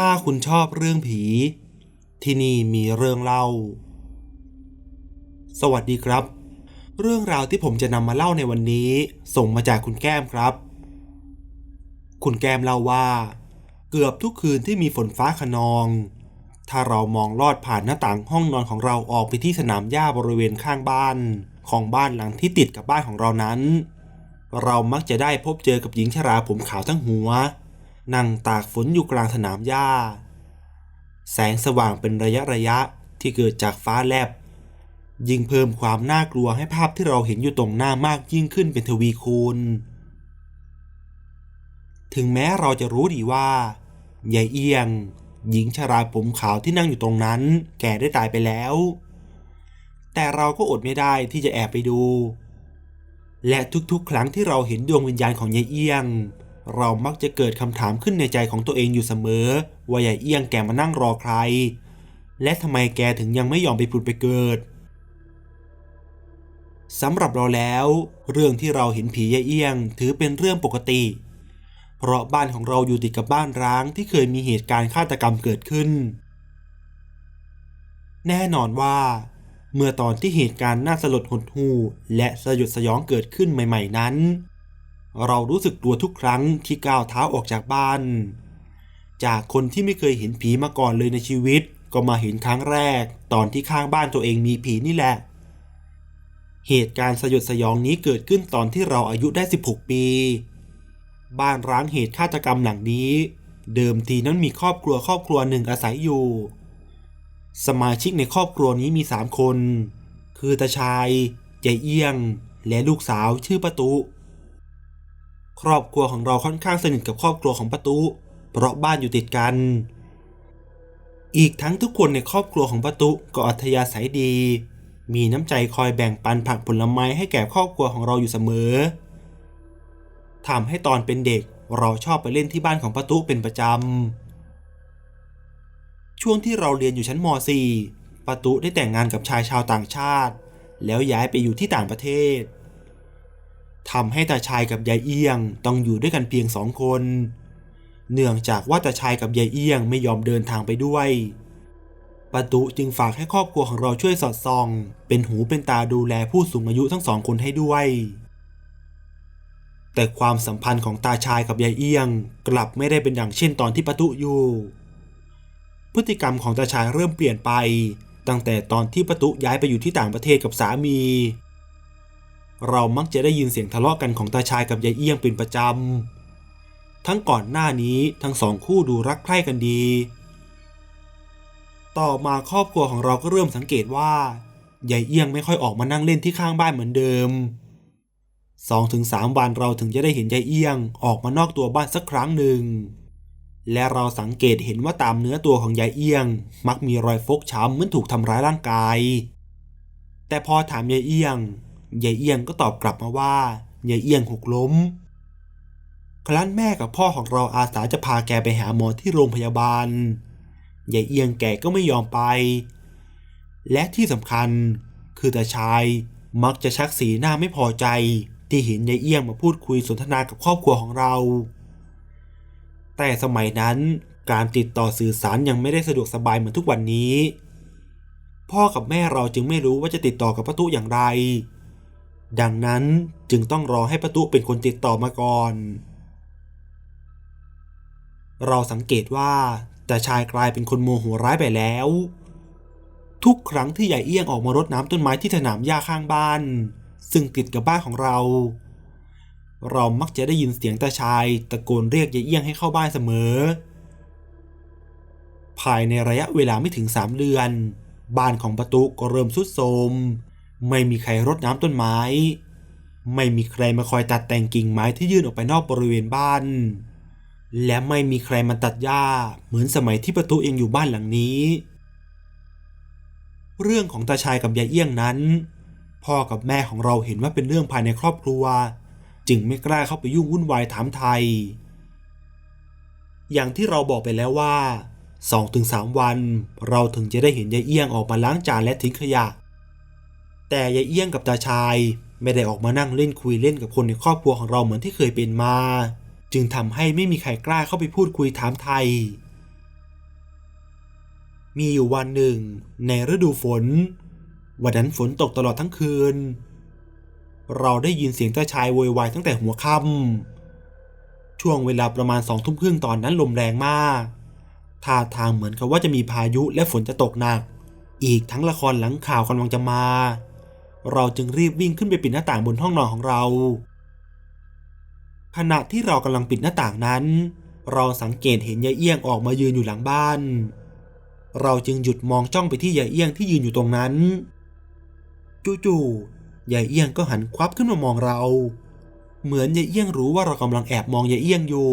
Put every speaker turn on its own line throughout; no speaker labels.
ถ้าคุณชอบเรื่องผี ที่นี่มีเรื่องเล่า สวัสดีครับ เรื่องราวที่ผมจะนำมาเล่าในวันนี้ ส่งมาจากคุณแก้มครับ คุณแก้มเล่าว่า เกือบทุกคืนที่มีฝนฟ้าขนอง ถ้าเรามองลอดผ่านหน้าต่างห้องนอนของเราออกไปที่สนามหญ้าบริเวณข้างบ้าน ของบ้านหลังที่ติดกับบ้านของเรานั้น เรามักจะได้พบเจอกับหญิงชราผมขาวทั้งหัว นั่งตากฝนอยู่กลางสนามหญ้า แสงสว่างเป็นระยะระยะที่เกิดจากฟ้าแลบ ยิ่งเพิ่มความน่ากลัวให้ภาพที่เราเห็นอยู่ตรงหน้ามากยิ่งขึ้นเป็นทวีคูณ ถึงแม้เราจะรู้ดีว่ายายเอียง หญิงชราผมขาวที่นั่งอยู่ตรงนั้น แก่ได้ตายไปแล้ว แต่เราก็อดไม่ได้ที่จะแอบไปดู และทุกๆ ครั้งที่เราเห็นดวงวิญญาณของยายเอียง เรามักจะเกิดคำถามขึ้นในใจของตัวเองอยู่เสมอ ว่ายายเอียงแกมานั่งรอใคร และทำไมแกถึงยังไม่ยอมไปผุดไปเกิดสำหรับเราแล้ว เรื่องที่เราเห็นผียายเอียง ถือเป็นเรื่องปกติ เพราะบ้านของเราอยู่ติดกับบ้านร้างที่เคยมีเหตุการณ์ฆาตกรรมเกิดขึ้น แน่นอนว่า เมื่อตอนที่เหตุการณ์น่าสลดหดหู่และสยดสยองเกิดขึ้นใหม่ ๆ นั้น เรารู้สึกกลัวทุกครั้งที่ก้าวเท้าออกจากบ้าน จากคนที่ไม่เคยเห็นผีมาก่อนเลยในชีวิต ก็มาเห็นครั้งแรก ตอนที่ข้างบ้านตัวเองมีผีนี่แหละ เหตุการณ์สยดสยองนี้เกิดขึ้นตอนที่เราอายุได้ 16 ปี บ้านร้างเหตุฆาตกรรมหลังนี้ เดิมทีนั้นมีครอบครัวครอบครัวหนึ่งอาศัยอยู่ สมาชิกในครอบครัวนี้มีสามคน คือตาชายยายเอี้ยง และลูกสาวชื่อประตุ ครอบครัวของเราค่อนข้างสนิทกับครอบครัวของประตุเพราะบ้านอยู่ติดกัน อีกทั้งทุกคนในครอบครัวของประตุก็อัธยาศัยดี มีน้ำใจคอยแบ่งปันผักผลไม้ให้แก่ครอบครัวของเราอยู่เสมอทำให้ตอนเป็นเด็กเราชอบไปเล่นที่บ้านของประตุเป็นประจำ ช่วงที่เราเรียนอยู่ชั้นม .4 ประตุได้แต่งงานกับชายชาวต่างชาติ แล้วย้ายไปอยู่ที่ต่างประเทศ ทำให้ตาชายกับยายเอี้ยงต้องอยู่ด้วยกันเพียงสองคน เนื่องจากว่าตาชายกับยายเอี้ยงไม่ยอมเดินทางไปด้วยปาตุจึงฝากให้ครอบครัวของเราช่วยสอดส่อง เป็นหูเป็นตาดูแลผู้สูงอายุทั้งสองคนให้ด้วย แต่ความสัมพันธ์ของตาชายกับยายเอี้ยง กลับไม่ได้เป็นอย่างเช่นตอนที่ปาตุอยู่ พฤติกรรมของตาชายเริ่มเปลี่ยนไป ตั้งแต่ตอนที่ปาตุย้ายไปอยู่ที่ต่างประเทศกับสามี เรามักจะได้ยินเสียงทะเลาะกันของตาชายกับยายเอี้ยงเป็นประจำ ทั้งก่อนหน้านี้ทั้งสองคู่ดูรักใคร่กันดี ต่อมาครอบครัวของเราก็เริ่มสังเกตว่ายายเอี้ยงไม่ค่อยออกมานั่งเล่นที่ข้างบ้านเหมือนเดิม2-3วันเราถึงจะได้เห็นยายเอี้ยงออกมานอกตัวบ้านสักครั้งหนึ่ง และเราสังเกตเห็นว่าตามเนื้อตัวของยายเอี้ยง มักมีรอยฟกช้ำเหมือนถูกทำร้ายร่างกาย แต่พอถามยายเอี้ยง ยายเอียงก็ตอบกลับมาว่ายายเอียงหกล้ม ครั้นแม่กับพ่อของเราอาสาจะพาแกไปหาหมอที่โรงพยาบาลยายเอียงแกก็ไม่ยอมไป และที่สำคัญคือตาชายมักจะชักสีหน้าไม่พอใจ ที่เห็นยายเอียงมาพูดคุยสนทนากับครอบครัวของเรา แต่สมัยนั้นการติดต่อสื่อสารยังไม่ได้สะดวกสบายเหมือนทุกวันนี้ พ่อกับแม่เราจึงไม่รู้ว่าจะติดต่อกับประตูอย่างไร ดังนั้นจึงต้องรอให้ประตูเป็นคนติดต่อมาก่อน เราสังเกตว่าแต่ชายกลายเป็นคนโมโหร้ายไปแล้ว ทุกครั้งที่ยายเอี้ยงออกมารดน้ำต้นไม้ที่สนามหญ้าข้างบ้าน ซึ่งติดกับบ้านของเรา เรามักจะได้ยินเสียงตาชายตะโกนเรียกยายเอี้ยงให้เข้าบ้านเสมอ ภายในระยะเวลาไม่ถึงสามเดือน บ้านของประตูก็เริ่มทรุดโทรม ไม่มีใครรดน้ำต้นไม้ ไม่มีใครมาคอยตัดแต่งกิ่งไม้ที่ยื่นออกไปนอกบริเวณบ้าน และไม่มีใครมาตัดหญ้าเหมือนสมัยที่ประตูเองอยู่บ้านหลังนี้ เรื่องของตาชายกับยายเอี้ยงนั้น พ่อกับแม่ของเราเห็นว่าเป็นเรื่องภายในครอบครัว จึงไม่กล้าเข้าไปยุ่งวุ่นวายถามไทย อย่างที่เราบอกไปแล้วว่า2-3วัน เราถึงจะได้เห็นยายเอี้ยงออกมาล้างจานและทิ้งขยะ แต่ยายเอี้ยงกับตาชาย ไม่ได้ออกมานั่งเล่นคุยเล่นกับคนในครอบครัวของเราเหมือนที่เคยเป็นมา จึงทำให้ไม่มีใครกล้าเข้าไปพูดคุยถามไทย มีอยู่วันหนึ่ง ในฤดูฝน วันนั้นฝนตกตลอดทั้งคืน เราได้ยินเสียงตาชายโวยวายตั้งแต่หัวค่ำช่วงเวลาประมาณสองทุ่มครึ่งตอนนั้นลมแรงมากท่าทางเหมือนกับว่าจะมีพายุและฝนจะตกหนัก อีกทั้งละครหลังข่าวกำลังจะมา เราจึงรีบวิ่งขึ้นไปปิดหน้าต่างบนห้องนอนของเรา ขณะที่เรากำลังปิดหน้าต่างนั้น เราสังเกตเห็นยายเอี้ยงออกมายืนอยู่หลังบ้าน เราจึงหยุดมองจ้องไปที่ยายเอี้ยงที่ยืนอยู่ตรงนั้น จู่ๆยายเอี้ยงก็หันควับขึ้นมามองเรา เหมือนยายเอี้ยงรู้ว่าเรากำลังแอบมองยายเอี้ยงอยู่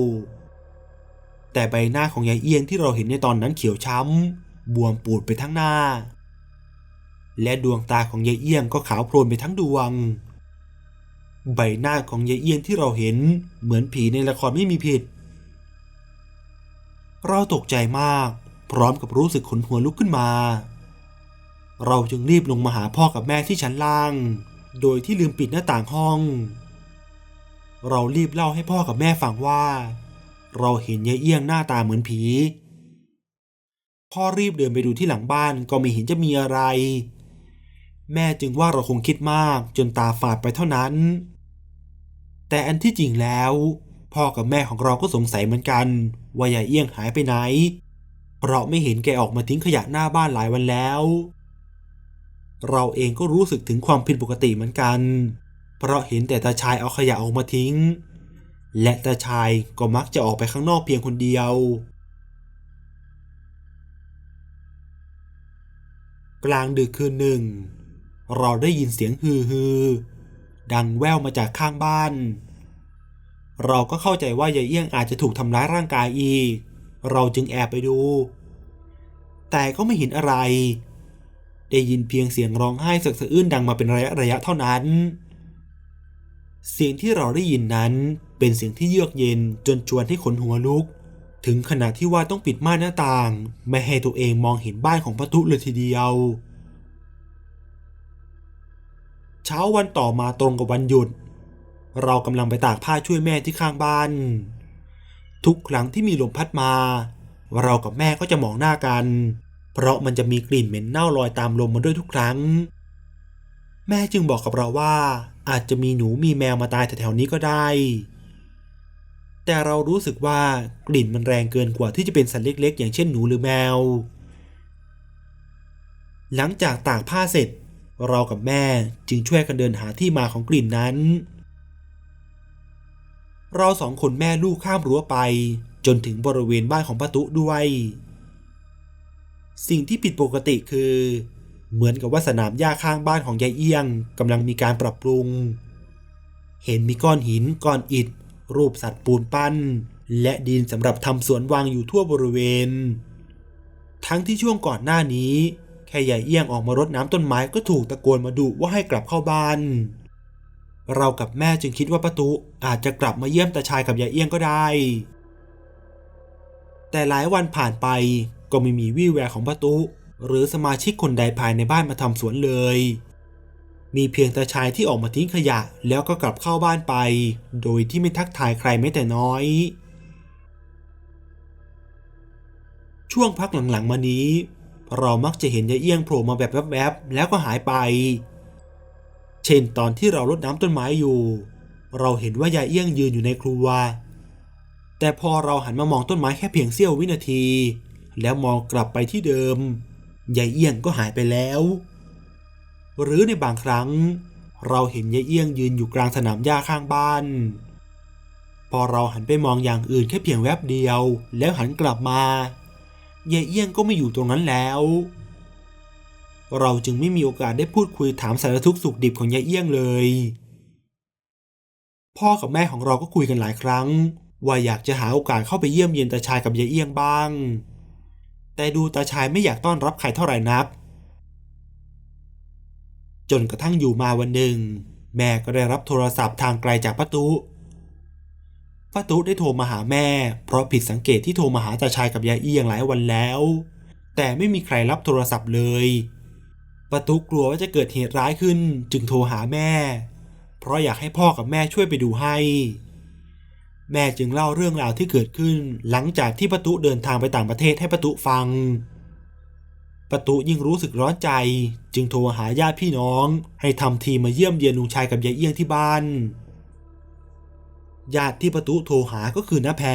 แต่ใบหน้าของยายเอี้ยงที่เราเห็นในตอนนั้นเขียวช้ำบวมปูดไปทั้งหน้า และดวงตาของยายเอี้ยงก็ขาวโพลนไปทั้งดวง ใบหน้าของยายเอี้ยงที่เราเห็นเหมือนผีในละครไม่มีผิด เราตกใจมาก พร้อมกับรู้สึกขนหัวลุกขึ้นมา เราจึงรีบลงมาหาพ่อกับแม่ที่ชั้นล่าง โดยที่ลืมปิดหน้าต่างห้อง เรารีบเล่าให้พ่อกับแม่ฟังว่า เราเห็นยายเอี้ยงหน้าตาเหมือนผีพ่อรีบเดินไปดูที่หลังบ้านก็ไม่เห็นจะมีอะไร แม่จึงว่าเราคงคิดมากจนตาฝาดไปเท่านั้น แต่อันที่จริงแล้ว พ่อกับแม่ของเราก็สงสัยเหมือนกัน ว่ายายเอี้ยงหายไปไหน เพราะไม่เห็นแกออกมาทิ้งขยะหน้าบ้านหลายวันแล้ว เราเองก็รู้สึกถึงความผิดปกติเหมือนกัน เพราะเห็นแต่ตาชายเอาขยะออกมาทิ้ง และตาชายก็มักจะออกไปข้างนอกเพียงคนเดียวกลางดึกคืนหนึ่ง เราได้ยินเสียงฮือฮือดังแว่วมาจากข้างบ้าน เราก็เข้าใจว่ายายเอี้ยงอาจจะถูกทำร้ายร่างกายอีก เราจึงแอบไปดู แต่ก็ไม่เห็นอะไร ได้ยินเพียงเสียงร้องไห้สึกสะอื้นดังมาเป็นระยะระยะเท่านั้น เสียงที่เราได้ยินนั้นเป็นเสียงที่เยือกเย็นจนชวนให้ขนหัวลุก ถึงขนาดที่ว่าต้องปิดม่านหน้าต่าง ไม่ให้ตัวเองมองเห็นบ้านของพระทุเลยทีเดียว ช้าวันต่อมาตรงกับวันหยุด เรากำลังไปตากผ้าช่วยแม่ที่ข้างบ้าน ทุกครั้งที่มีลมพัดมา เรากับแม่ก็จะมองหน้ากัน เพราะมันจะมีกลิ่นเหม็นเน่าลอยตามลมมาด้วยทุกครั้ง แม่จึงบอกกับเราว่า อาจจะมีหนูมีแมวมาตายแถวๆนี้ก็ได้ แต่เรารู้สึกว่ากลิ่นมันแรงเกินกว่าที่จะเป็นสัตว์เล็ก ๆ อย่างเช่นหนูหรือแมว หลังจากตากผ้าเสร็จ เรากับแม่จึงช่วยกันเดินหาที่มาของกลิ่นนั้น เราสองคนแม่ลูกข้ามรั้วไป จนถึงบริเวณบ้านของป้าตุด้วย สิ่งที่ผิดปกติคือ เหมือนกับว่าสนามหญ้าข้างบ้านของยายเอี้ยงกำลังมีการปรับปรุง เห็นมีก้อนหินก้อนอิฐ รูปสัตว์ปูนปั้น และดินสำหรับทำสวนวางอยู่ทั่วบริเวณ ทั้งที่ช่วงก่อนหน้านี้ แค่ยายเอี้ยงออกมารดน้ำต้นไม้ก็ถูกตะโกนมาดุว่าให้กลับเข้าบ้าน เรากับแม่จึงคิดว่าป้าตุอาจจะกลับมาเยี่ยมตาชายกับยายเอี้ยงก็ได้ แต่หลายวันผ่านไปก็ไม่มีวี่แววของป้าตุหรือสมาชิกคนใดภายในบ้านมาทำสวนเลย มีเพียงตาชายที่ออกมาทิ้งขยะแล้วก็กลับเข้าบ้านไป โดยที่ไม่ทักทายใครแม้แต่น้อยช่วงพักหลังๆมานี้ เรามักจะเห็นยายเอี้ยงโผล่มาแบบแวบๆแล้วก็หายไป เช่นตอนที่เรารดน้ำต้นไม้อยู่ เราเห็นว่ายายเอี้ยงยืนอยู่ในครัว แต่พอเราหันมามองต้นไม้แค่เพียงเสี้ยววินาที แล้วมองกลับไปที่เดิมยายเอี้ยงก็หายไปแล้ว หรือในบางครั้ง เราเห็นยายเอี้ยงยืนอยู่กลางสนามหญ้าข้างบ้าน พอเราหันไปมองอย่างอื่นแค่เพียงแวบเดียว แล้วหันกลับมา ยายเอี้ยงก็ไม่อยู่ตรงนั้นแล้ว เราจึงไม่มีโอกาสได้พูดคุยถามสารทุกข์สุขดิบของยายเอี้ยงเลย พ่อกับแม่ของเราก็คุยกันหลายครั้ง ว่าอยากจะหาโอกาสเข้าไปเยี่ยมเยียนตาชายกับยายเอี้ยงบ้าง แต่ดูตาชายไม่อยากต้อนรับใครเท่าไหร่นัก จนกระทั่งอยู่มาวันหนึ่ง แม่ก็ได้รับโทรศัพท์ทางไกลจากป้าตุ ป้าตุได้โทรมาหาแม่ เพราะผิดสังเกตที่โทรมาหาตาชายกับยายเอียงหลายวันแล้ว แต่ไม่มีใครรับโทรศัพท์เลยป้าตุกลัวว่าจะเกิดเหตุร้ายขึ้นจึงโทรหาแม่ เพราะอยากให้พ่อกับแม่ช่วยไปดูให้ แม่จึงเล่าเรื่องราวที่เกิดขึ้น หลังจากที่ป้าตุเดินทางไปต่างประเทศให้ป้าตุฟังประตูยิ่งรู้สึกร้อนใจ จึงโทรหาญาติพี่น้อง ให้ทำทีมาเยี่ยมเยียนลุงชายกับยายเอี้ยงที่บ้าน ญาติที่ประตูโทรหาก็คือน้าแพร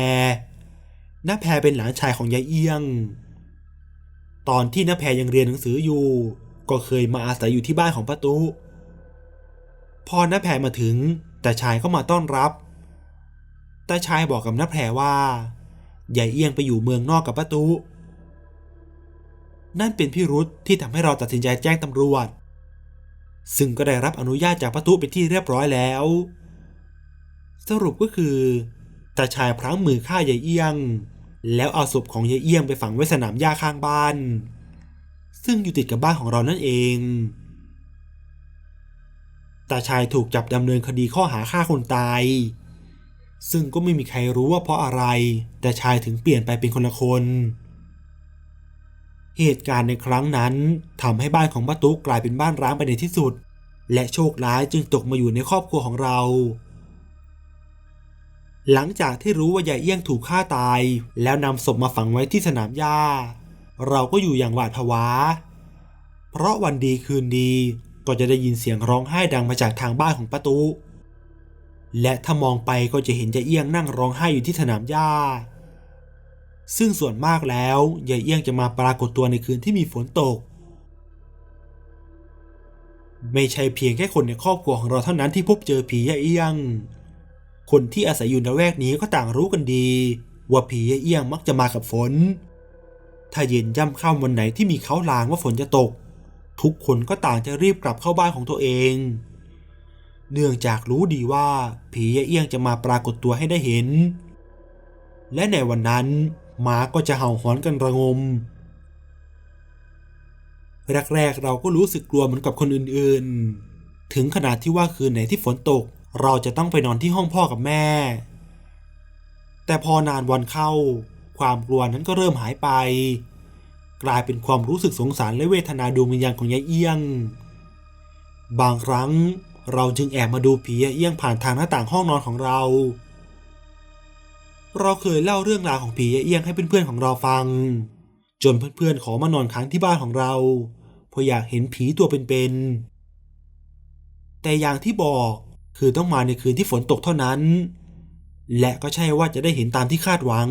น้าแพรเป็นหลานชายของยายเอี้ยง ตอนที่น้าแพรยังเรียนหนังสืออยู่ ก็เคยมาอาศัยอยู่ที่บ้านของประตู พอน้าแพรมาถึงตาชายก็มาต้อนรับตาชายบอกกับน้าแพรว่ายายเอี้ยงไปอยู่เมืองนอกกับประตู นั่นเป็นพิรุษที่ทำให้เราตัดสินใจแจ้งตำรวจ ซึ่งก็ได้รับอนุญาตจากประตูเป็นที่เรียบร้อยแล้ว สรุปก็คือตาชายพลั้งมือฆ่ายายเอี้ยง แล้วเอาศพของยายเอี้ยงไปฝังไว้สนามหญ้าข้างบ้าน ซึ่งอยู่ติดกับบ้านของเรานั่นเองตาชายถูกจับดำเนินคดีข้อหาฆ่าคนตาย ซึ่งก็ไม่มีใครรู้ว่าเพราะอะไร แต่ชายถึงเปลี่ยนไปเป็นคนละคน เหตุการณ์ในครั้งนั้นทำให้บ้านของป้าตุ๊กกลายเป็นบ้านร้างไปในที่สุด และโชคร้ายจึงตกมาอยู่ในครอบครัวของเรา หลังจากที่รู้ว่ายายเอี้ยงถูกฆ่าตาย แล้วนำศพมาฝังไว้ที่สนามหญ้า เราก็อยู่อย่างหวาดผวา เพราะวันดีคืนดีก็จะได้ยินเสียงร้องไห้ดังมาจากทางบ้านของป้าตุและถ้ามองไปก็จะเห็นยายเอี้ยงนั่งร้องไห้อยู่ที่สนามหญ้า ซึ่งส่วนมากแล้วยายเอี้ยงจะมาปรากฏตัวในคืนที่มีฝนตก ไม่ใช่เพียงแค่คนในครอบครัวของเราเท่านั้นที่พบเจอผียายเอี้ยง คนที่อาศัยอยู่ในแวกนี้ก็ต่างรู้กันดี ว่าผียายเอี้ยงมักจะมากับฝน ถ้าเย็นย่ำค่ำวันไหนที่มีเขาลางว่าฝนจะตก ทุกคนก็ต่างจะรีบกลับเข้าบ้านของตัวเอง เนื่องจากรู้ดีว่าผียายเอี้ยงจะมาปรากฏตัวให้ได้เห็น และในวันนั้นหมาก็จะเห่าหอนกันระงมแรกๆเราก็รู้สึกกลัวเหมือนกับคนอื่นๆ ถึงขนาดที่ว่าคืนไหนที่ฝนตก เราจะต้องไปนอนที่ห้องพ่อกับแม่ แต่พอนานวันเข้า ความกลัวนั้นก็เริ่มหายไป กลายเป็นความรู้สึกสงสารและเวทนาดวงวิญญาณของยายเอี้ยง บางครั้งเราจึงแอบมาดูผีเอี้ยงผ่านทางหน้าต่างห้องนอนของเรา เราเคยเล่าเรื่องราวของผีเอี้ยงให้เพื่อนๆของเราฟัง จนเพื่อนๆขอมานอนค้างที่บ้านของเราเพราะอยากเห็นผีตัวเป็นๆแต่อย่างที่บอก คือต้องมาในคืนที่ฝนตกเท่านั้น และก็ใช่ว่าจะได้เห็นตามที่คาดหวัง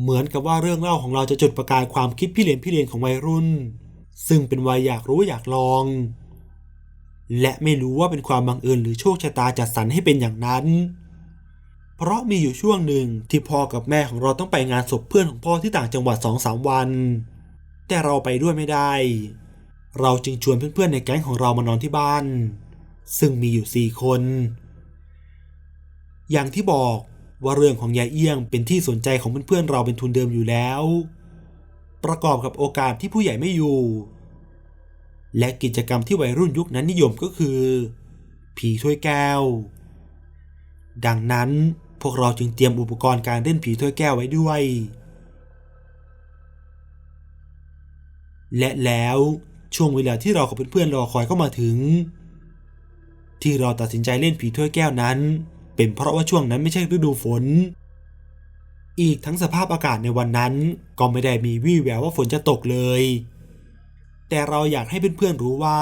เหมือนกับว่าเรื่องเล่าของเราจะจุดประกายความคิดพี่เลนพี่เลนของวัยรุ่น ซึ่งเป็นวัยอยากรู้อยากลอง และไม่รู้ว่าเป็นความบังเอิญหรือโชคชะตาจัดสรรให้เป็นอย่างนั้น เพราะมีอยู่ช่วงหนึ่งที่พ่อกับแม่ของเราต้องไปงานศพเพื่อนของพ่อที่ต่างจังหวัดสองสามวัน แต่เราไปด้วยไม่ได้ เราจึงชวนเพื่อนๆในแก๊งของเรามานอนที่บ้าน ซึ่งมีอยู่สี่คน อย่างที่บอกว่าเรื่องของยายเอี้ยงเป็นที่สนใจของเพื่อนๆเราเป็นทุนเดิมอยู่แล้ว ประกอบกับโอกาสที่ผู้ใหญ่ไม่อยู่ และกิจกรรมที่วัยรุ่นยุคนั้นนิยมก็คือ ผีถ้วยแก้ว ดังนั้นพวกเราจึงเตรียมอุปกรณ์การเล่นผีถ้วยแก้วไว้ด้วย และแล้วช่วงเวลาที่เรากับเพื่อนๆรอคอยก็มาถึง ที่เราตัดสินใจเล่นผีถ้วยแก้วนั้น เป็นเพราะว่าช่วงนั้นไม่ใช่ฤดูฝน อีกทั้งสภาพอากาศในวันนั้นก็ไม่ได้มีวี่แววว่าฝนจะตกเลย แต่เราอยากให้เพื่อนๆรู้ว่า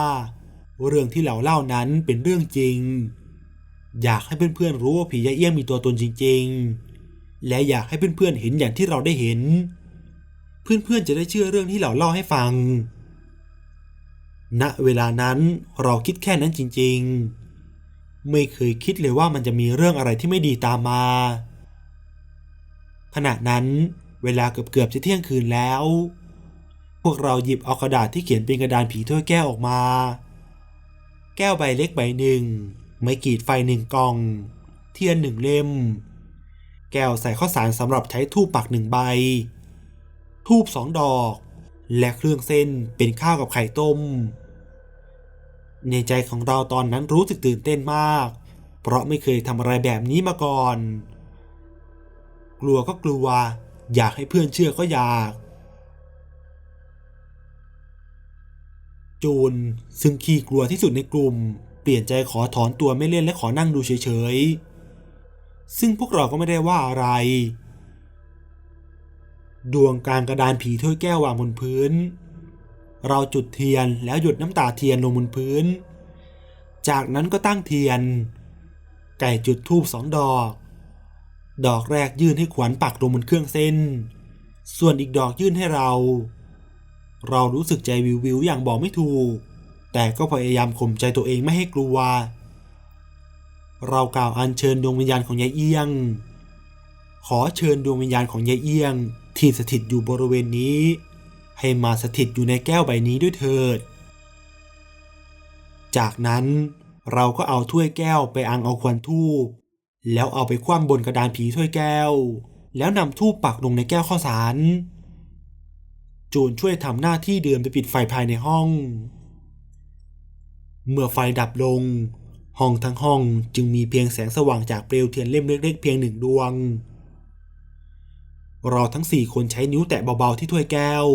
เรื่องที่เราเล่านั้นเป็นเรื่องจริง อยากให้เพื่อนๆรู้ว่าผียายเอี้ยงมีตัวตนจริง ๆ และอยากให้เพื่อนๆเห็นอย่างที่เราได้เห็น เพื่อนๆจะได้เชื่อเรื่องที่เราเล่าให้ฟัง ณเวลานั้นเราคิดแค่นั้นจริง ๆ ไม่เคยคิดเลยว่ามันจะมีเรื่องอะไรที่ไม่ดีตามมา ขณะนั้นเวลาเกือบๆจะเที่ยงคืนแล้ว พวกเราหยิบเอากระดาษที่เขียนเป็นกระดานผีถ้วยแก้วออกมา แก้วใบเล็กใบหนึ่ง ไม้กีดไฟหนึ่งกอง เทียนหนึ่งเล่ม แก้วใส่ข้าวสารสำหรับใช้ทูบปักหนึ่งใบ ทูบสองดอก และเครื่องเส้นเป็นข้าวกับไข่ต้ม ในใจของเราตอนนั้นรู้สึกตื่นเต้นมาก เพราะไม่เคยทำอะไรแบบนี้มาก่อน กลัวก็กลัว อยากให้เพื่อนเชื่อก็อยาก จูนซึ่งขี้กลัวที่สุดในกลุ่ม เปลี่ยนใจขอถอนตัวไม่เล่นและขอนั่งดูเฉยๆ ซึ่งพวกเราก็ไม่ได้ว่าอะไร ดวงกลางกระดานผีถ้วยแก้ววางบนพื้น เราจุดเทียนแล้วหยดน้ำตาเทียนลงบนพื้น จากนั้นก็ตั้งเทียน ไก่จุดธูปสองดอก ดอกแรกยื่นให้ขวัญปักลงบนเครื่องเส้น ส่วนอีกดอกยื่นให้เรา เรารู้สึกใจวิววิวอย่างบอกไม่ถูก แต่ก็พยายามข่มใจตัวเองไม่ให้กลัว เรากล่าวอัญเชิญดวงวิญญาณของยายเอี้ยง ขอเชิญดวงวิญญาณของยายเอี้ยงที่สถิตอยู่บริเวณนี้ ให้มาสถิตอยู่ในแก้วใบนี้ด้วยเถิด จากนั้นเราก็เอาถ้วยแก้วไปอังเอาควันทูบแล้วเอาไปคว่ำบนกระดานผีถ้วยแก้ว แล้วนำทูบปักลงในแก้วข้าวสารจูนช่วยทำหน้าที่เดิมไปปิดไฟภายในห้อง เมื่อไฟดับลง ห้องทั้งห้องจึงมีเพียงแสงสว่างจากเปลวเทียนเล่มเล็กๆเพียงหนึ่งดวง เราทั้งสี่คนใช้นิ้วแตะเบาๆที่ถ้วยแก้ว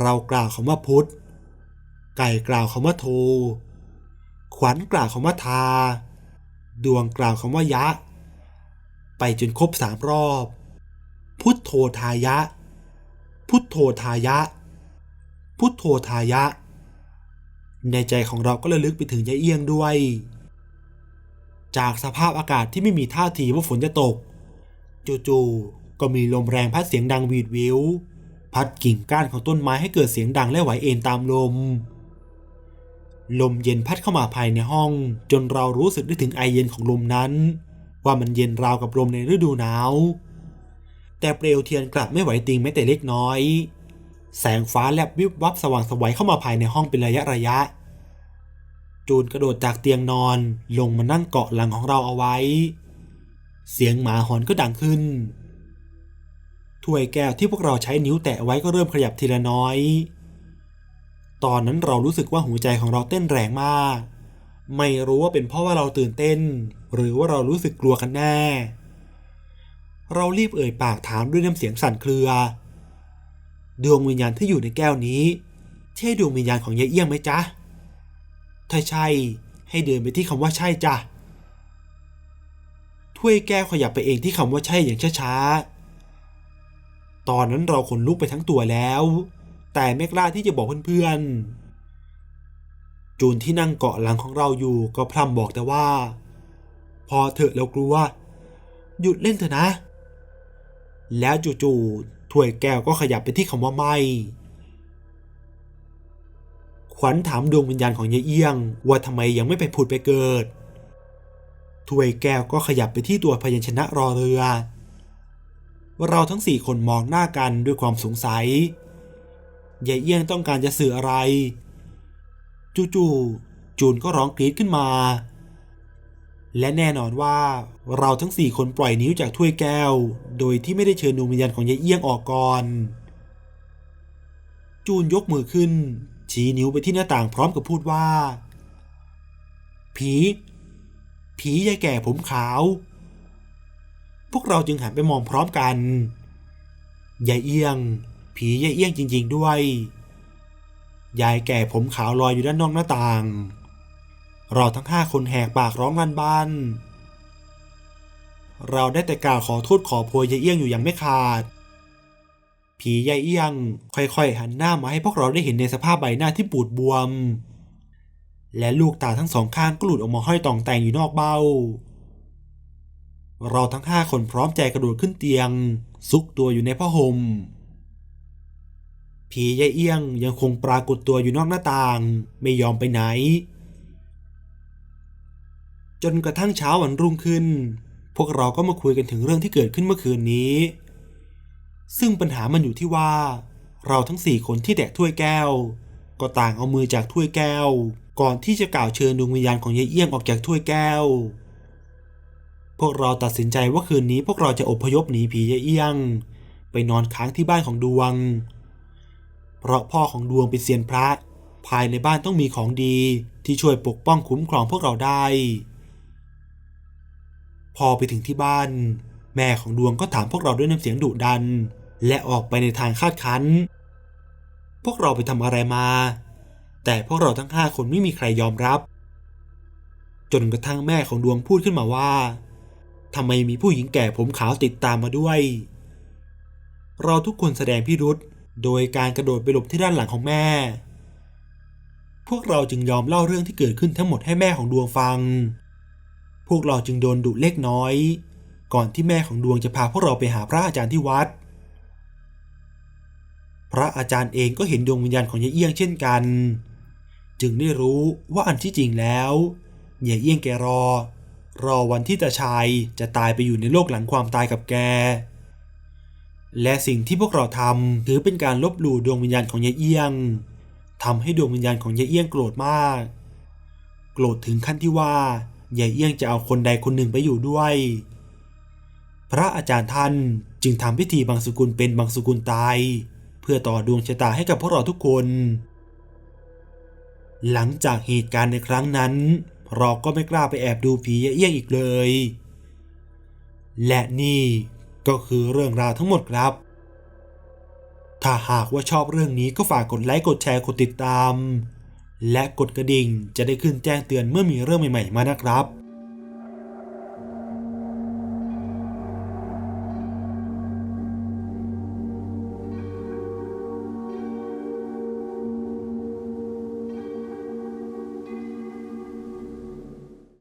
เรากล่าวคำว่าพุทธ ไก่กล่าวคำว่าโท ขวัญกล่าวคำว่าทา ดวงกล่าวคำว่ายะ ไปจนครบสามรอบ พุทโธทายะ พุทโธทายะ พุทโธทายะ ในใจของเราก็ระลึกไปถึงยายเอี้ยงด้วย จากสภาพอากาศที่ไม่มีท่าทีว่าฝนจะตก จู่ๆก็มีลมแรงพัดเสียงดังวีดวิว พัดกิ่งก้านของต้นไม้ให้เกิดเสียงดังและไหวเอ็นตามลม ลมเย็นพัดเข้ามาภายในห้อง จนเรารู้สึกได้ถึงไอเย็นของลมนั้น ว่ามันเย็นราวกับลมในฤดูหนาว แต่เปลวเทียนกลับไม่ไหวติงแม้แต่เล็กน้อย แสงฟ้าแลบวิบวับสว่างไสวัยเข้ามาภายในห้องเป็นระยะระยะ จูนกระโดดจากเตียงนอนลงมานั่งเกาะหลังของเราเอาไว้ เสียงหมาหอนก็ดังขึ้น ถ้วยแก้วที่พวกเราใช้นิ้วแตะไว้ก็เริ่มขยับทีละน้อย ตอนนั้นเรารู้สึกว่าหัวใจของเราเต้นแรงมาก ไม่รู้ว่าเป็นเพราะว่าเราตื่นเต้น หรือว่าเรารู้สึกกลัวกันแน่ เรารีบเอ่ยปากถามด้วยน้ำเสียงสั่นเครือ ดวงวิญญาณที่อยู่ในแก้วนี้ใช่ดวงวิญญาณของยายเอี้ยงไหมจ๊ะ ถ้าใช่ให้เดินไปที่คำว่าใช่จ้ะถ้วยแก้วขยับไปเองที่คำว่าใช่อย่างช้าๆ ตอนนั้นเราขนลุกไปทั้งตัวแล้ว แต่ไม่กล้าที่จะบอกเพื่อนๆ จูนที่นั่งเกาะหลังของเราอยู่ก็พร่ำบอกแต่ว่า พอเถอะเรากลัว หยุดเล่นเถอะนะ แล้วจู่ๆถ้วยแก้วก็ขยับไปที่คำว่าไม่ ขวัญถามดวงวิญญาณของยายเอี้ยง ว่าทำไมยังไม่ไปผุดไปเกิดถ้วยแก้วก็ขยับไปที่ตัวพยัญชนะรอเรือ เราทั้งสี่คนมองหน้ากันด้วยความสงสัยยายเอี้ยงต้องการจะสื่ออะไร จู่ๆจูนก็ร้องกรี๊ดขึ้นมา และแน่นอนว่า เราทั้งสี่คนปล่อยนิ้วจากถ้วยแก้ว โดยที่ไม่ได้เชิญดวงวิญญาณของยายเอี้ยงออกก่อน จูนยกมือขึ้น ชี้นิ้วไปที่หน้าต่างพร้อมกับพูดว่า ผี ผียายแก่ผมขาว พวกเราจึงหันไปมองพร้อมกันยายเอี้ยง ผียายเอี้ยงจริง ๆ ด้วย ยายแก่ผมขาวลอยอยู่ด้านนอกหน้าต่าง เราทั้งห้าคนแหกปากร้องลั่นบ้านเราได้แต่กล่าวขอโทษขอโพยยายเอี้ยงอยู่อย่างไม่ขาด ผียายเอี้ยง ค่อยๆหันหน้ามาให้พวกเราได้เห็นในสภาพใบหน้าที่ปูดบวม และลูกตาทั้งสองข้างก็หลุดออกมาห้อยต่องแต่งอยู่นอกเบ้า เราทั้งห้าคนพร้อมใจกระโดดขึ้นเตียง ซุกตัวอยู่ในผ้าห่มผียายเอี้ยงยังคงปรากฏตัวอยู่นอกหน้าต่าง ไม่ยอมไปไหน จนกระทั่งเช้าวันรุ่งขึ้น พวกเราก็มาคุยกันถึงเรื่องที่เกิดขึ้นเมื่อคืนนี้ ซึ่งปัญหามันอยู่ที่ว่า เราทั้งสี่คนที่แตะถ้วยแก้ว ก็ต่างเอามือจากถ้วยแก้ว ก่อนที่จะกล่าวเชิญดวงวิญญาณของยายเอี้ยงออกจากถ้วยแก้ว พวกเราตัดสินใจว่าคืนนี้พวกเราจะอพยพหนีผียายเอี้ยง ไปนอนค้างที่บ้านของดวง เพราะพ่อของดวงเป็นเซียนพระ ภายในบ้านต้องมีของดีที่ช่วยปกป้องคุ้มครองพวกเราได้ พอไปถึงที่บ้าน แม่ของดวงก็ถามพวกเราด้วยน้ำเสียงดุดัน และออกไปในทางคาดคั้น พวกเราไปทำอะไรมา แต่พวกเราทั้งห้าคนไม่มีใครยอมรับ จนกระทั่งแม่ของดวงพูดขึ้นมาว่า ทำไมมีผู้หญิงแก่ผมขาวติดตามมาด้วย เราทุกคนแสดงพิรุษโดยการกระโดดไปหลบที่ด้านหลังของแม่ พวกเราจึงยอมเล่าเรื่องที่เกิดขึ้นทั้งหมดให้แม่ของดวงฟัง พวกเราจึงโดนดุเล็กน้อย ก่อนที่แม่ของดวงจะพาพวกเราไปหาพระอาจารย์ที่วัด พระอาจารย์เองก็เห็นดวงวิญญาณของยายเอี้ยงเช่นกัน จึงได้รู้ว่าอันที่จริงแล้วยายเอี้ยงแกรอ รอวันที่ตาชายจะตายไปอยู่ในโลกหลังความตายกับแก และสิ่งที่พวกเราทำถือเป็นการลบหลู่ดวงวิญญาณของยายเอี้ยงทำให้ดวงวิญญาณของยายเอี้ยงโกรธมาก โกรธถึงขั้นที่ว่ายายเอี้ยงจะเอาคนใดคนหนึ่งไปอยู่ด้วย พระอาจารย์ท่านจึงทำพิธีบางสกุลเป็นบางสกุลตาย เพื่อต่อดวงชะตาให้กับพวกเราทุกคน หลังจากเหตุการณ์ในครั้งนั้น เราก็ไม่กล้าไปแอบดูผียายเอี้ยงอีกเลย และนี่ก็คือเรื่องราวทั้งหมดครับ ถ้าหากว่าชอบเรื่องนี้ก็ฝากกดไลค์กดแชร์กดติดตาม และกดกระดิ่งจะได้ขึ้นแจ้งเตือนเมื่อมีเรื่องใหม่ ๆ มานะครับ